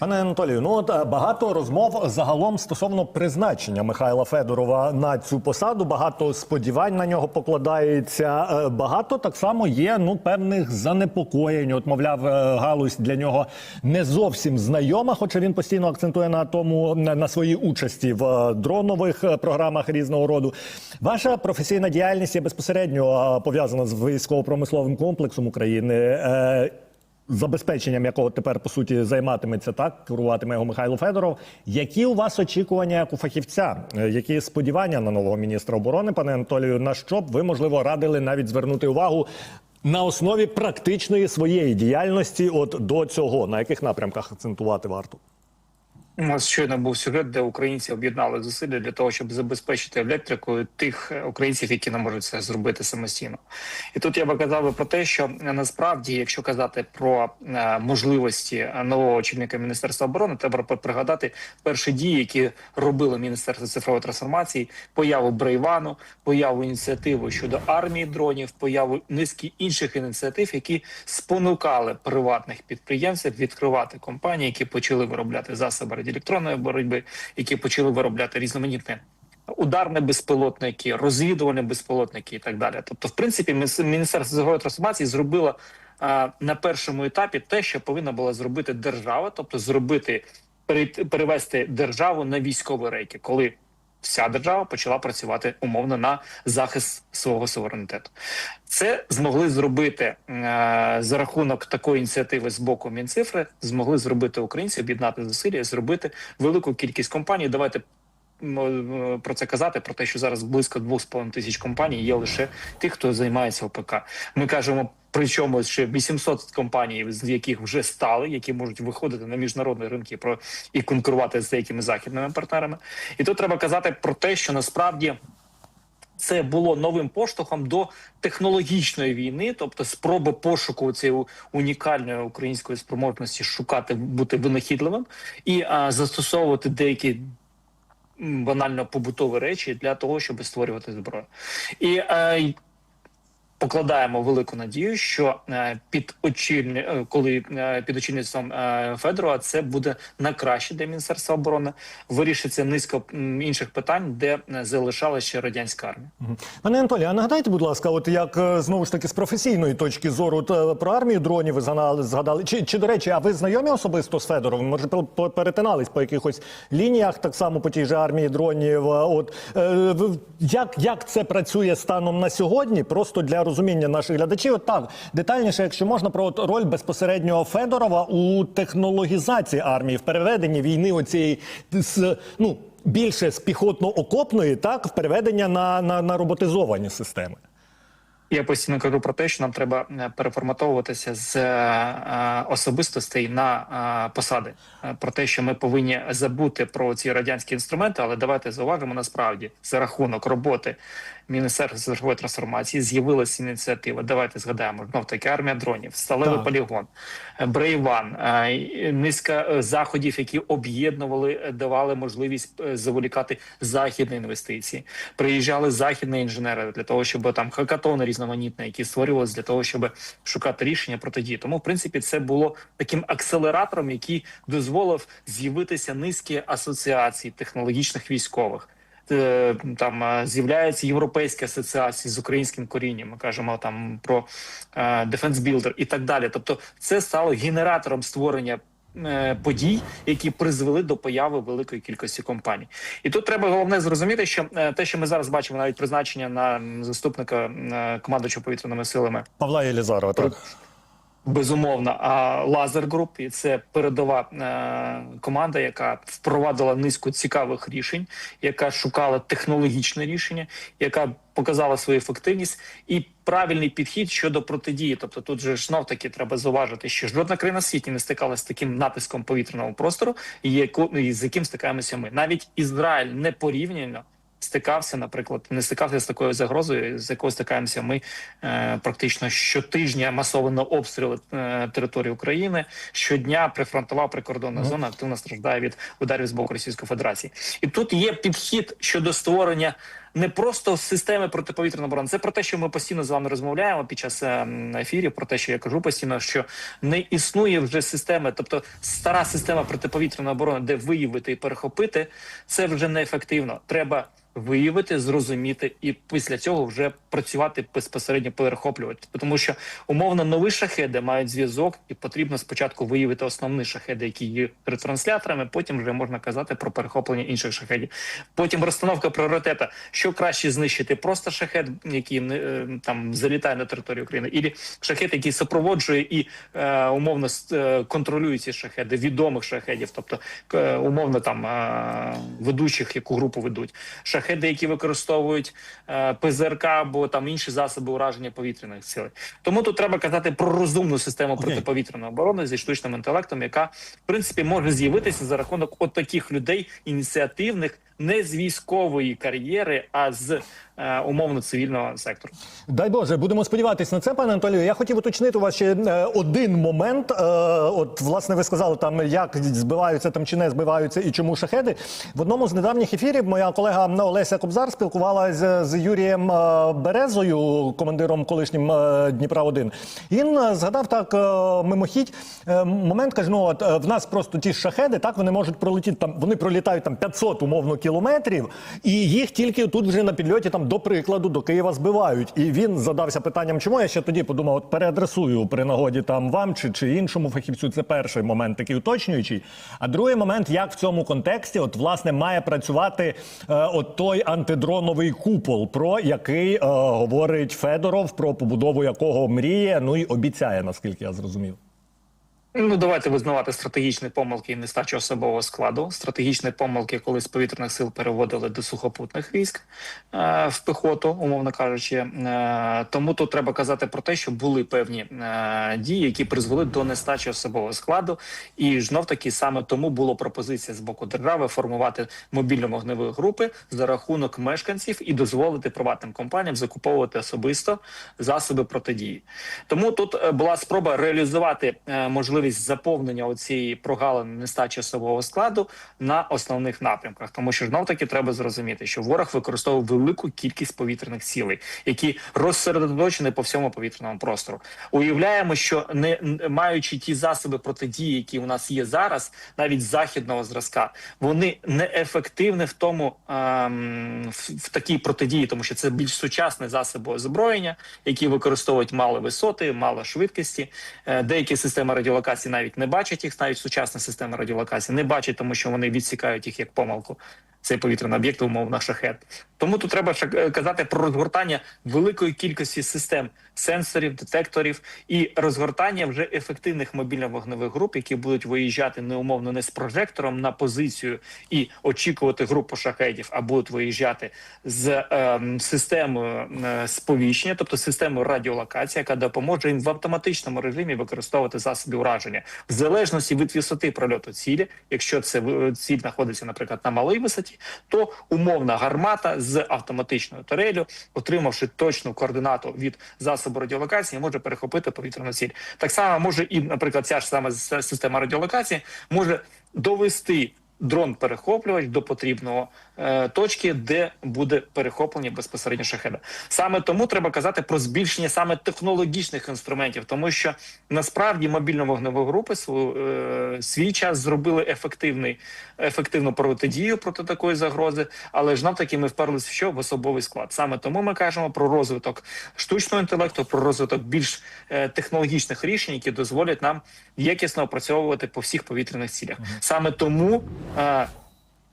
Пане Анатолію, ну от е, багато розмов загалом стосовно призначення Михайла Федорова на цю посаду. Багато сподівань на нього покладається. Е, Багато так само є ну певних занепокоєнь. От, мовляв, е, галузь для нього не зовсім знайома, хоча він постійно акцентує на тому на своїй участі в дронових програмах різного роду. Ваша професійна діяльність є безпосередньо пов'язана з військово-промисловим комплексом України. Забезпеченням якого тепер по суті займатиметься так, керуватиме його Михайло Федоров. Які у вас очікування як у фахівця? Е, Які сподівання на нового міністра оборони, пане Анатолію? На що б ви можливо радили навіть звернути увагу на основі практичної своєї діяльності? От до цього на яких напрямках акцентувати варто? У нас щойно був сюжет, де українці об'єднали зусилля для того, щоб забезпечити електрикою тих е, українців, які не можуть це зробити самостійно. І тут я би казав про те, що е, насправді, якщо казати про е, можливості нового очільника міністерства оборони, треба при- пригадати перші дії, які робило міністерство цифрової трансформації, появу Брейвану, появу ініціативи щодо армії дронів, появу низки інших ініціатив, які спонукали приватних підприємців відкривати компанії, які почали виробляти засоби радіоелектронної боротьби, які почали виробляти різноманітне. Ударні безпілотники, розвідувальні безпілотники і так далі. Тобто, в принципі, міністерство цифрової трансформації зробило а, на першому етапі те, що повинна була зробити держава, тобто зробити перевести державу на військові рейки, коли вся держава почала працювати умовно на захист свого суверенітету. Це змогли зробити е, за рахунок такої ініціативи з боку Мінцифри, змогли зробити українці, об'єднати зусилля, зробити велику кількість компаній. Давайте про це казати, про те, що зараз близько 2,5 тисяч компаній є лише тих, хто займається ОПК. Ми кажемо. Причому ще 800 компаній, з яких вже стали, які можуть виходити на міжнародні ринки про і конкурувати з деякими західними партнерами. І тут треба казати про те, що насправді це було новим поштовхом до технологічної війни, тобто спроби пошуку цієї унікальної української спроможності шукати бути винахідливим і а, застосовувати деякі банально побутові речі для того, щоб створювати зброю. І е, покладаємо велику надію, що е, під очільні, е, коли е, під очільництвом Федорова це буде на краще для міністерства оборони. Вирішиться низка інших питань, де залишалася ще радянська армія. Пане Анатолію, а нагадайте, будь ласка, от як знову ж таки з професійної точки зору от, про армію дронів ви згадали. Чи, чи до речі, а ви знайомі особисто з Федоровим? Може, перетинались по якихось лініях, так само по тій же армії дронів? От як, як це працює станом на сьогодні? Просто для розуміння наших глядачів. Так детальніше, якщо можна, про роль безпосередньо Федорова у технологізації армії в переведенні війни оцієї з ну. Більше з піхотно-окопної, так, в переведення на, на, на роботизовані системи. Я постійно кажу про те, що нам треба е, переформатовуватися з е, е, особистостей на посади. Про те, що ми повинні забути про ці радянські інструменти, але давайте зауважимо насправді за рахунок роботи Міністерства цифрової трансформації з'явилася ініціатива. Давайте згадаємо знов таки армія дронів, сталевий Так. полігон, е, Брейван, е, низка е, заходів, які об'єднували, давали можливість заволікати західні інвестиції. Приїжджали західні інженери для того, щоб там хакатони різноманітні, які створювалися для того, щоб шукати рішення протидії. Тому, в принципі, це було таким акселератором, який дозволив з'явитися низки асоціацій технологічних військових. Е, Там е, з'являються європейські асоціації з українським корінням. Ми кажемо там про е, Defense Builder і так далі. Тобто, це стало генератором створення подій, які призвели до появи великої кількості компаній. І тут треба головне зрозуміти, що те, що ми зараз бачимо, навіть призначення на заступника командуючого повітряними силами, Павла Єлізарова, так. Безумовно, а лазер груп і це передова е, команда, яка впровадила низку цікавих рішень, яка шукала технологічне рішення, яка показала свою ефективність і правильний підхід щодо протидії. Тобто, тут же знов таки треба зауважити, що жодна країна світі не стикалася з таким натиском повітряного простору, яку з яким стикаємося ми. Навіть Ізраїль не порівняно. Стикався, наприклад, не стикався з такою загрозою, з якою стикаємося ми е, практично щотижня масовано обстріли е, території України. Щодня прифронтова прикордонна зона активно страждає від ударів з боку Російської Федерації. І тут є підхід щодо створення не просто системи протиповітряної оборони. Це про те, що ми постійно з вами розмовляємо під час е, ефірів. Про те, що я кажу постійно, що не існує вже системи, тобто стара система протиповітряної оборони, де виявити і перехопити, це вже неефективно. Треба виявити, зрозуміти і після цього вже працювати безпосередньо перехоплювати. Тому що умовно нові шахеди мають зв'язок, і потрібно спочатку виявити основні шахеди, які є ретрансляторами. Потім вже можна казати про перехоплення інших шахедів. Потім розстановка пріоритету, що краще знищити, просто шахет, який е, там залітає на територію України, і шахет, який супроводжує і е, умовно е, контролює ці шахеди, відомих шахедів, тобто е, умовно там е, ведучих, яку групу ведуть, шахеди, які використовують е, ПЗРК або там інші засоби ураження повітряних сил. Тому тут треба казати про розумну систему Окей. протиповітряної оборони зі штучним інтелектом, яка в принципі може з'явитися за рахунок от таких людей ініціативних, не з військової кар'єри, а з умовно цивільного сектору. Дай Боже, будемо сподіватися на це, пане Анатолію. Я хотів уточнити у вас ще е, один момент. Е, от, власне, ви сказали там, як збиваються там чи не збиваються і чому шахеди. В одному з недавніх ефірів моя колега Олеся Кобзар спілкувалася з Юрієм е, Березою, командиром колишнім е, Дніпра 1 Він е, згадав так е, мимохідь е, момент, каже: ну от е, в нас просто ті шахеди, так вони можуть пролетіти там. Вони пролітають там 500 умовно кілометрів, і їх тільки тут вже на підльоті там до прикладу до Києва збивають. І він задався питанням, чому я ще тоді подумав, от переадресую при нагоді там вам чи, чи іншому фахівцю. Це перший момент, такий уточнюючий. А другий момент, як в цьому контексті, от власне має працювати е, от той антидроновий купол, про який е, говорить Федоров, про побудову якого мріє, ну і обіцяє, наскільки я зрозумів. Ну, давайте визнавати стратегічні помилки і нестачу особового складу. Стратегічні помилки, коли з повітряних сил переводили до сухопутних військ е, в пехоту, умовно кажучи. Е, тому тут треба казати про те, що були певні е, дії, які призвели до нестачі особового складу. І знов таки саме тому була пропозиція з боку держави формувати мобільно-вогневі групи за рахунок мешканців і дозволити приватним компаніям закуповувати особисто засоби протидії. Тому тут е, була спроба реалізувати е, можливість заповнення оцієї прогалини нестачі особового складу на основних напрямках, тому що знов таки треба зрозуміти, що ворог використовував велику кількість повітряних цілей, які розсередоточені по всьому повітряному простору. Уявляємо, що не маючи ті засоби протидії, які у нас є зараз, навіть західного зразка, вони неефективні в тому ем, в, в такій протидії, тому що це більш сучасні засоби озброєння, які використовують мали висоти, мало швидкості. Е, Деякі системи радіолокації навіть не бачать їх, навіть сучасна система радіолокації не бачить, тому що вони відсікають їх як помилку. Цей повітряний об'єкт, умовно, шахет. Тому тут треба е, казати про розгортання великої кількості систем сенсорів, детекторів і розгортання вже ефективних мобільно-вогневих груп, які будуть виїжджати не умовно не з прожектором на позицію і очікувати групу шахедів, а будуть виїжджати з ем, системою е, сповіщення, тобто системою радіолокації, яка допоможе їм в автоматичному режимі використовувати засоби ураження в залежності від висоти прольоту цілі. Якщо це е, ціль знаходиться, наприклад, на малій висоті, то умовна гармата з автоматичною турелю, отримавши точну координату від засобу радіолокації, може перехопити повітряну ціль. Так само може і, наприклад, ця ж сама система радіолокації може довести. Дрон перехоплювач до потрібного точки, де буде перехоплення безпосередньо шахеда. Саме тому треба казати про збільшення саме технологічних інструментів, тому що насправді мобільно-вогневі групи е, свій час зробили ефективний ефективну протидію проти такої загрози, але ж нам таки ми вперлися в що в особовий склад. Саме тому ми кажемо про розвиток штучного інтелекту, про розвиток більш е, технологічних рішень, які дозволять нам якісно опрацьовувати по всіх повітряних цілях. Саме тому.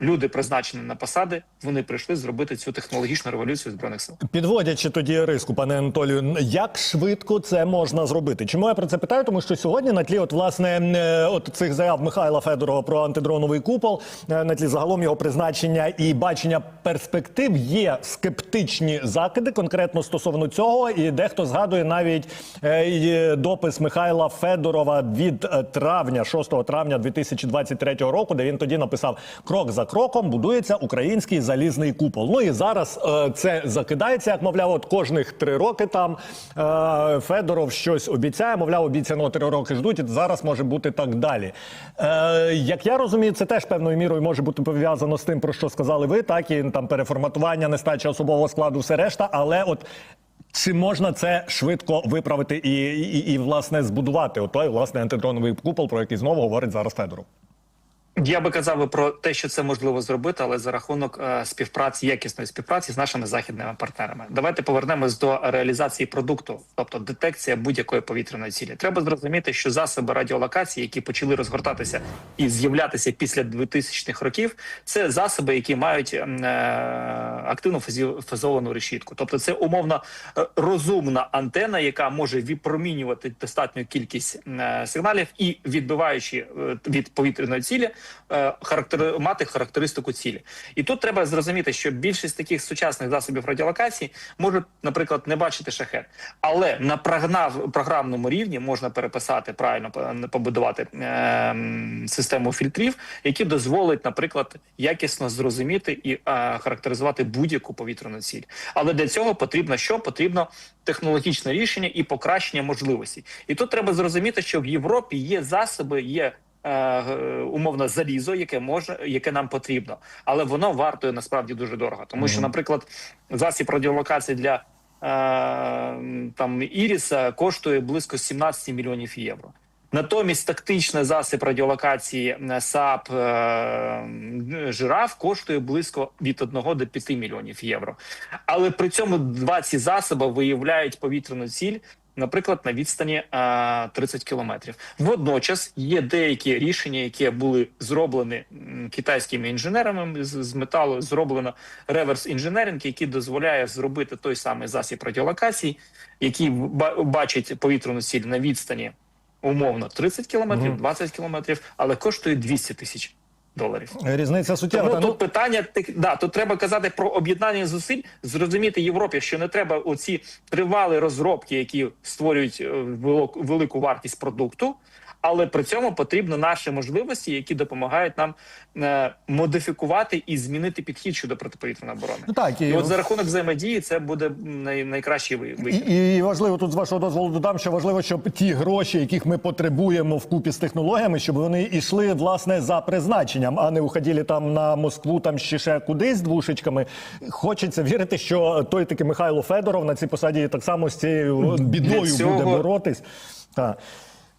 Люди призначені на посади, вони прийшли зробити цю технологічну революцію збройних сил. Підводячи тоді риску, пане Анатолію, як швидко це можна зробити? Чому я про це питаю? Тому що сьогодні на тлі, от власне, е, от цих заяв Михайла Федорова про антидроновий купол, е, на тлі загалом його призначення і бачення перспектив є скептичні закиди конкретно стосовно цього. І дехто згадує навіть е, допис Михайла Федорова від травня, 6 травня 2023 року, де він тоді написав крок за кроком будується український залізний купол. Ну і зараз е, це закидається, як мовляв, от кожних три роки там е, Федоров щось обіцяє. Мовляв, обіцяно три роки ждуть. І зараз може бути так далі. Е, як я розумію, це теж певною мірою може бути пов'язано з тим, про що сказали ви, так і там переформатування, нестача особового складу, все решта. Але от чи можна це швидко виправити і, і, і власне збудувати отой власне антидроновий купол, про який знову говорить зараз Федоров? Я би казав би про те, що це можливо зробити, але за рахунок е, співпраці, якісної співпраці з нашими західними партнерами. Давайте повернемось до реалізації продукту, тобто детекція будь-якої повітряної цілі. Треба зрозуміти, що засоби радіолокації, які почали розгортатися і з'являтися після 2000-х років, це засоби, які мають е, активну фазовану решітку. Тобто, це умовно е, розумна антена, яка може відпромінювати достатню кількість сигналів і відбиваючи від повітряної цілі, характер мати характеристику цілі. І тут треба зрозуміти, що більшість таких сучасних засобів радіолокації можуть, наприклад, не бачити шахет, але на програмному рівні можна переписати правильно по- побудувати е, систему фільтрів, які дозволять, наприклад, якісно зрозуміти і е, характеризувати будь-яку повітряну ціль. Але для цього потрібно що? Потрібно технологічне рішення і покращення можливостей. І тут треба зрозуміти, що в Європі є засоби, є е, умовно залізо, яке може, яке нам потрібно, але воно вартує насправді дуже дорого, тому що, наприклад, засіб радіолокації для е, там Іріса коштує близько 17 мільйонів євро. Натомість тактичний засіб радіолокації е, САП е, жираф коштує близько від 1 до 5 мільйонів євро. Але при цьому два ці засоби виявляють повітряну ціль, наприклад, на відстані е, 30 кілометрів. Водночас є деякі рішення, які були зроблені китайськими інженерами з, з металу. Зроблено реверс інженеринг, який дозволяє зробити той самий засіб радіолокації, який ба- бачить повітряну ціль на відстані умовно 30 кілометрів, Мгм. 20 кілометрів, але коштує 200 тисяч доларів. Різниця суттєва. Тому Та, тут ну, питання тих- да, тут треба казати про об'єднання зусиль, зрозуміти Європі, що не треба оці тривалі розробки, які створюють е, велику вартість продукту. Але при цьому потрібно наші можливості, які допомагають нам е, модифікувати і змінити підхід щодо протиповітряної оборони. ну так, І і, от за рахунок взаємодії це буде най, найкращий вихід. і, і важливо тут з вашого дозволу додам, що важливо, щоб ті гроші, яких ми потребуємо вкупі з технологіями, щоб вони йшли власне за призначенням, а не уходили там на Москву, там ще ще кудись з двушечками. Хочеться вірити, що той таки Михайло Федоров на цій посаді так само з цією бідою цього- буде боротись. Так.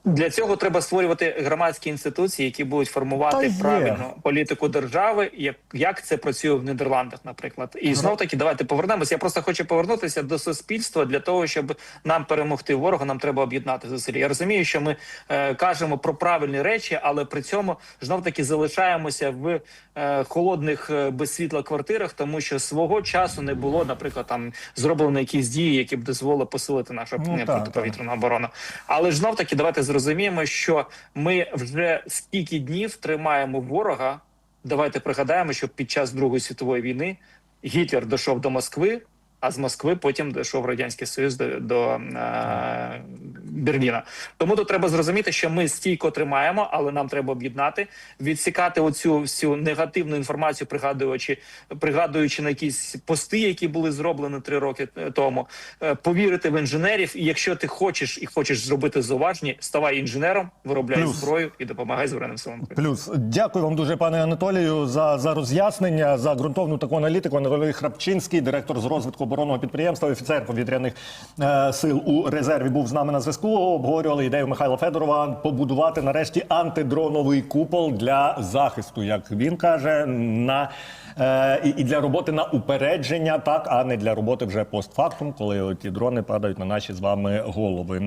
Для цього треба створювати громадські інституції, які будуть формувати правильну політику держави, як, як це працює в Нідерландах, наприклад. І знов таки давайте повернемося. Я просто хочу повернутися до суспільства для того, щоб нам перемогти ворога. Нам треба об'єднати зусилля. Я розумію, що ми е, кажемо про правильні речі, але при цьому знов таки залишаємося в е, холодних е, без світла квартирах, тому що свого часу не було, наприклад, там зроблено якісь дії, які б дозволили посилити нашу Ну, е, протиповітряну оборону. Але ж знов таки давайте зрозуміємо, що ми вже стільки днів тримаємо ворога. Давайте пригадаємо, що під час Другої світової війни Гітлер дійшов до Москви, а з Москви потім дійшов Радянський Союз до, до е, Берліна. Тому тут треба зрозуміти, що ми стійко тримаємо, але нам треба об'єднати, відсікати оцю всю негативну інформацію, пригадуючи, пригадуючи на якісь пости, які були зроблені три роки е, тому, е, повірити в інженерів. І якщо ти хочеш і хочеш зробити зауваження, ставай інженером, виробляй Плюс. зброю і допомагай збройним силам. Плюс дякую вам дуже, пане Анатолію, за, за роз'яснення, за ґрунтовну таку аналітику. Анатолій Храпчинський, директор з розвитку оборонного підприємства, офіцер повітряних е, сил у резерві, був з нами на зв'язку. Обговорювали ідею Михайла Федорова побудувати нарешті антидроновий купол для захисту, як він каже, на е, і для роботи на упередження, так а не для роботи вже постфактум, коли ті дрони падають на наші з вами голови.